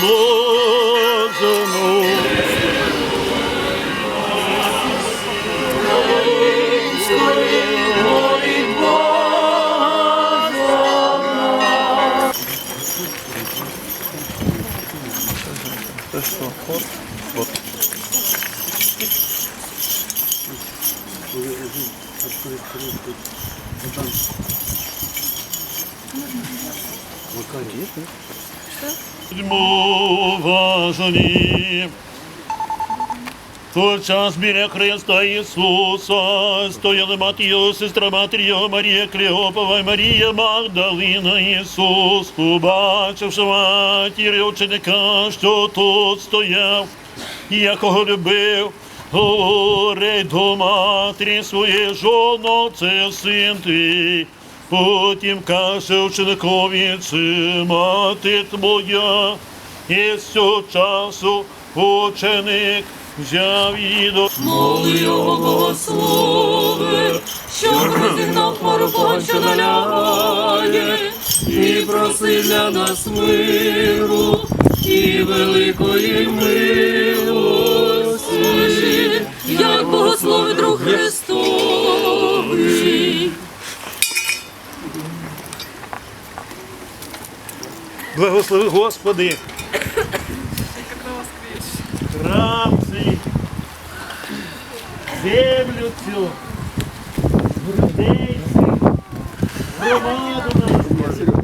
Божому. Это что, Вот. Вот. Вот. Вот. Вот. Вот. Будьмо уважені. В час біля Христа Ісуса стояли мати його, сестра матері його Марія Клеопова і Марія Магдалина Ісус, побачивши матір ученика, що тут стояв, якого любив, говорить до матері своєї жоно, це син твій. Потім каже ученикові, це мати твоя, і з цього часу ученик взяв її до Моли його богослови, щоб розігнав хворобу, що налягає, і проси для нас миру і великої милості, як богослови друг Христовий. Благослови Господи. Храмці, землю цю, людей, громаду нас.